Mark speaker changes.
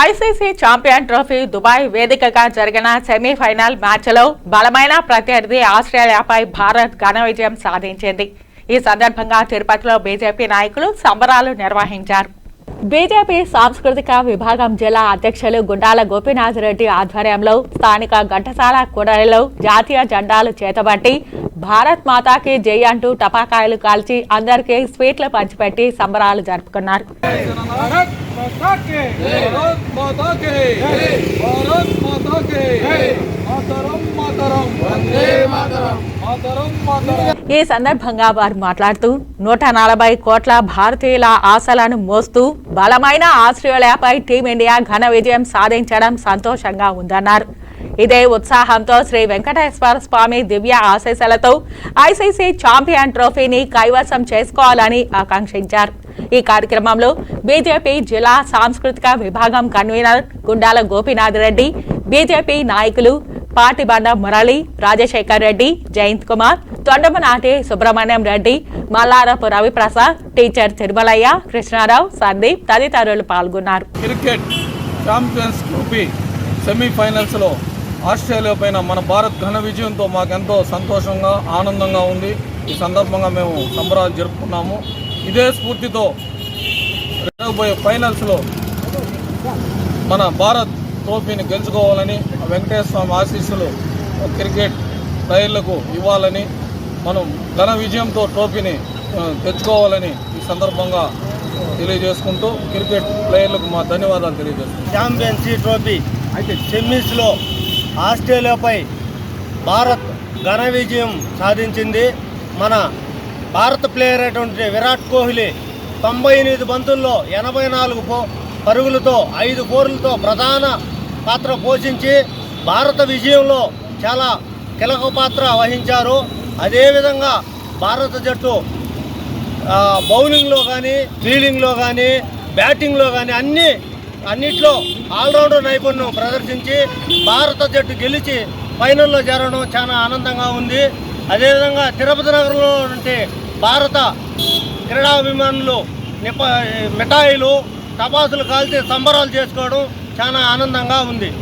Speaker 1: ICC champion trophy Dubai వేదికగా జరిగిన semi-final మ్యాచ్లో బలమైన ప్రత్యర్థి ఆస్ట్రేలియాపై భారత్ ఘన విజయం సాధించింది. ఈ సందర్భంగా తిరుపతిలో బీజేపీ నాయకులు సంబరాలు నిర్వహించారు. బీజేపీ సాంస్కృతిక విభాగం జిల్లా అధ్యక్షులు గుండాల గోపీనాథ్ రెడ్డి ఆధ్వర్యంలో స్థానిక ఘంటసాల కూడలిలో జాతీయ జెండాలు చేతబట్టి భారత్ మాతాకి జై అంటూ టపాకాయలు కాల్చి అందరికీ స్వీట్లు పంచిపెట్టి సంబరాలు జరుపుకున్నారు.
Speaker 2: माता के भारत माता के भारत माता के मातरम मातरम वंदे मातरम मातरम मातरम
Speaker 1: ఈ సందర్భంగా వారు మాట్లాడుతూ నూట నలభై కోట్ల భారతీయుల ఆశలను మోస్తూ బలమైన ఆస్ట్రేలియాపై టీమిండియా ఘన విజయం సాధించడం సంతోషంగా ఉందన్నారు ఇదే ఉత్సాహంతో శ్రీ వెంకటేశ్వర స్వామి దివ్య ఆశీస్సులతో ఐసీసీ ఛాంపియన్ ట్రోఫీని కైవసం చేసుకోవాలని ఆకాంక్షించారు. ఈ కార్యక్రమంలో బీజేపీ జిల్లా సాంస్కృతిక విభాగం కన్వీనర్ గుండాల గోపీనాథ్ రెడ్డి బీజేపీ నాయకులు పాటిబండ మురళి రాజశేఖర్ రెడ్డి జయంత్ కుమార్ తొండమనాటి సుబ్రహ్మణ్యం రెడ్డి మల్లారపు రవిప్రసాద్ టీచర్ తిరుమలయ్య కృష్ణారావు సందీప్ తదితరులు పాల్గొన్నారు.
Speaker 2: క్రికెట్ ఛాంపియన్స్ ట్రోఫీ సెమీఫైనల్స్లో ఆస్ట్రేలియా పైన మన భారత్ ఘన విజయంతో మాకెంతో సంతోషంగా ఆనందంగా ఉంది. ఈ సందర్భంగా మేము సంబరాలు జరుపుకున్నాము. ఇదే స్ఫూర్తితో జరగబోయే ఫైనల్స్లో మన భారత్ ట్రోఫీని గెలుచుకోవాలని వెంకటేశ్వర స్వామి ఆశీస్సులు క్రికెట్ ప్లేయర్లకు ఇవ్వాలని మనం ఘన విజయంతో ట్రోఫీని తెచ్చుకోవాలని ఈ సందర్భంగా తెలియజేసుకుంటూ క్రికెట్ ప్లేయర్లకు మా ధన్యవాదాలు తెలియజేస్తున్నాం.
Speaker 3: ఛాంపియన్షిప్ ట్రోఫీ అయితే సెమీస్లో ఆస్ట్రేలియాపై భారత్ ఘన విజయం సాధించింది. మన భారత ప్లేయర్ అయినటువంటి విరాట్ కోహ్లీ తొంభై ఎనిమిది బంతుల్లో ఎనభై నాలుగు పరుగులతో ఐదు కోర్లతో ప్రధాన పాత్ర పోషించి భారత విజయంలో చాలా కీలక పాత్ర వహించారు. అదేవిధంగా భారత జట్టు బౌలింగ్లో కానీ ఫీల్డింగ్లో కానీ బ్యాటింగ్లో కానీ అన్ని అన్నిట్లో ఆల్రౌండర్ నైపుణ్యం ప్రదర్శించి భారత జట్టు గెలిచి ఫైనల్లో చేరడం చాలా ఆనందంగా ఉంది. అదేవిధంగా తిరుపతి నగరంలో ఉంటే భారత క్రీడాభిమానులు నిప మిఠాయిలు టపాసులు కాల్చి సంబరాలు చేసుకోవడం చాలా ఆనందంగా ఉంది.